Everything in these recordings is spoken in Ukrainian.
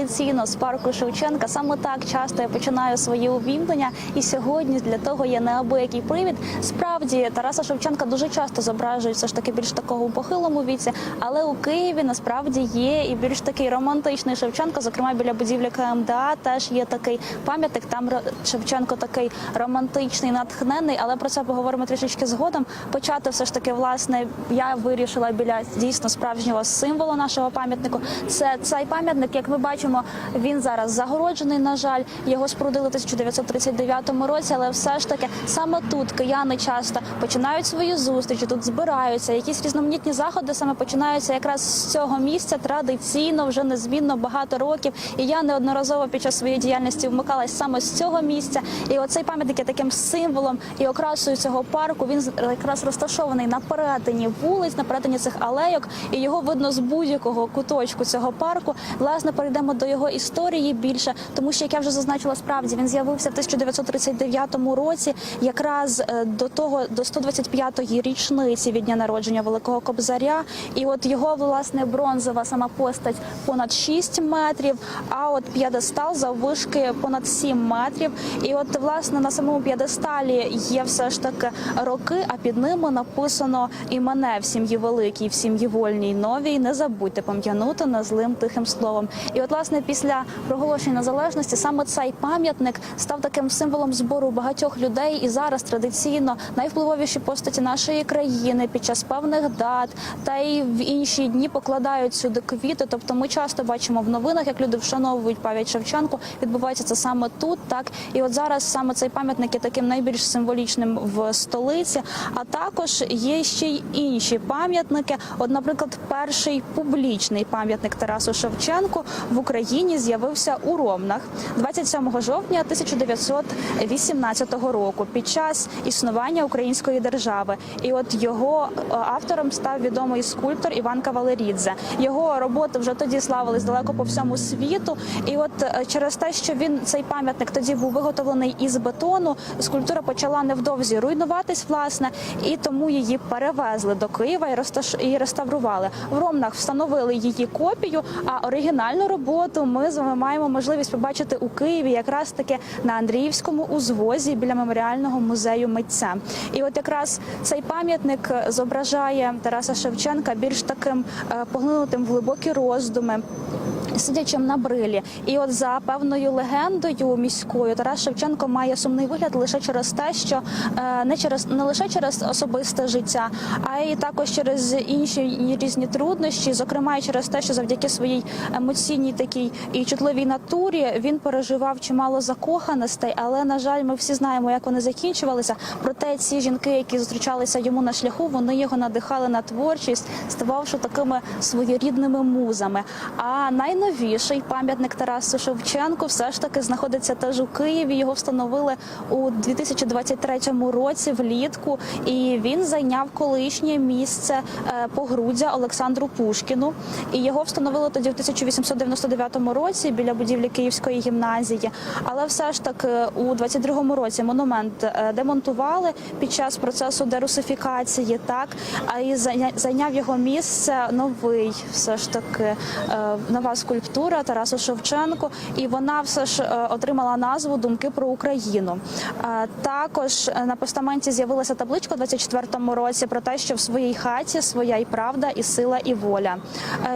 традиційно з парку Шевченка. Саме так часто я починаю свої увімкнення. І сьогодні для того є неабиякий привід. Справді Тараса Шевченка дуже часто зображують все ж таки більш такого у похилому віці, але у Києві насправді є і більш такий романтичний Шевченко. Зокрема, біля будівлі КМДА теж є такий пам'ятник. Там Шевченко такий романтичний, натхнений. Але про це поговоримо трішечки згодом. Почати все ж таки, власне, я вирішила біля дійсно справжнього символу нашого пам'ятнику. Це цей пам'ятник, як ми бачимо, він зараз загороджений. На жаль, його спорудили у 1939 році, але все ж таки саме тут кияни часто починають свої зустрічі, тут збираються. Якісь різноманітні заходи саме починаються якраз з цього місця традиційно, вже незмінно багато років. І я неодноразово під час своєї діяльності вмикалась саме з цього місця. І оцей пам'ятник є таким символом і окрасою цього парку. Він якраз розташований на перетині вулиць, на перетині цих алейок, і його видно з будь-якого куточку цього парку. Власне, перейдемо до його історії більше, тому що як я вже зазначила, справді він з'явився в 1939 році, якраз е, до того до 125-ї річниці від дня народження Великого Кобзаря. І от його власне бронзова сама постать понад 6 метрів, а от п'єдестал заввишки понад 7 метрів. І от власне на самому п'єдесталі є все ж таки роки, а під ними написано і мене в сім'ї великій, в сім'ї вольній новій. Не забудьте пом'янути незлим тихим словом. І от власне після проголошення незалежності саме цей пам'ятник став таким символом збору багатьох людей. І зараз традиційно найвпливовіші постаті нашої країни під час певних дат та й в інші дні покладають сюди квіти. Тобто, ми часто бачимо в новинах, як люди вшановують пам'ять Шевченку. Відбувається це саме тут, так і от зараз саме цей пам'ятник є таким найбільш символічним в столиці. А також є ще й інші пам'ятники. От, наприклад, перший публічний пам'ятник Тарасу Шевченку в Україні з'явився у Ромнах 27 жовтня 1918 року під час існування української держави. І от його е, автором став відомий скульптор Іван Кавалерідзе. Його роботи вже тоді славились далеко по всьому світу. І от е, через те, що він цей пам'ятник тоді був виготовлений із бетону, скульптура почала невдовзі руйнуватись, власне, і тому її перевезли до Києва і реставрували. В Ромнах встановили її копію. А оригінальну роботу ми з вами маємо можливість побачити у Києві, якраз таки на Андріївському узвозі біля меморіального музею митця. І от якраз цей пам'ятник зображає Тараса Шевченка більш таким е, поглинутим в глибокі роздуми. Сидячим на брилі, і от за певною легендою міською Тарас Шевченко має сумний вигляд лише через те, що е, не через не лише через особисте життя, а й також через інші різні труднощі, зокрема і через те, що завдяки своїй емоційній такій і чутливій натурі він переживав чимало закоханостей. Але на жаль, ми всі знаємо, як вони закінчувалися. Проте ці жінки, які зустрічалися йому на шляху, вони його надихали на творчість, стававши такими своєрідними музами. А найновіший пам'ятник Тарасу Шевченку все ж таки знаходиться теж у Києві. Його встановили у 2023 році влітку, і він зайняв колишнє місце е, погруддя Олександру Пушкіну. І його встановили тоді в 1899 році біля будівлі Київської гімназії. Але все ж таки у 22-му році монумент е, демонтували під час процесу дерусифікації. Так а і зайняв його місце новий, все ж таки е, нова скульптура Тарасу Шевченко, і вона все ж е, отримала назву Думки про Україну. Е, Також е, на постаменті з'явилася табличка у 24-му році про те, що в своїй хаті своя і правда, і сила, і воля.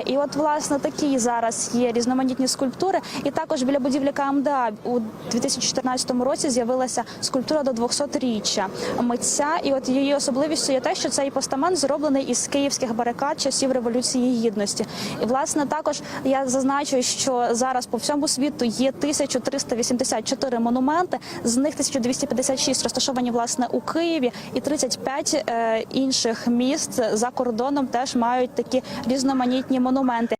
І от власне такі зараз є різноманітні скульптури. І також біля будівлі КМДА у 2014 році з'явилася скульптура до 200-річчя митця. І от її особливістю є те, що цей постамент зроблений із київських барикад часів революції гідності. І власне також я зазначу, що зараз по всьому світу є 1384 монументи. З них 1256 розташовані власне у Києві, і 35 е, інших міст за кордоном теж мають такі різноманітні монументи.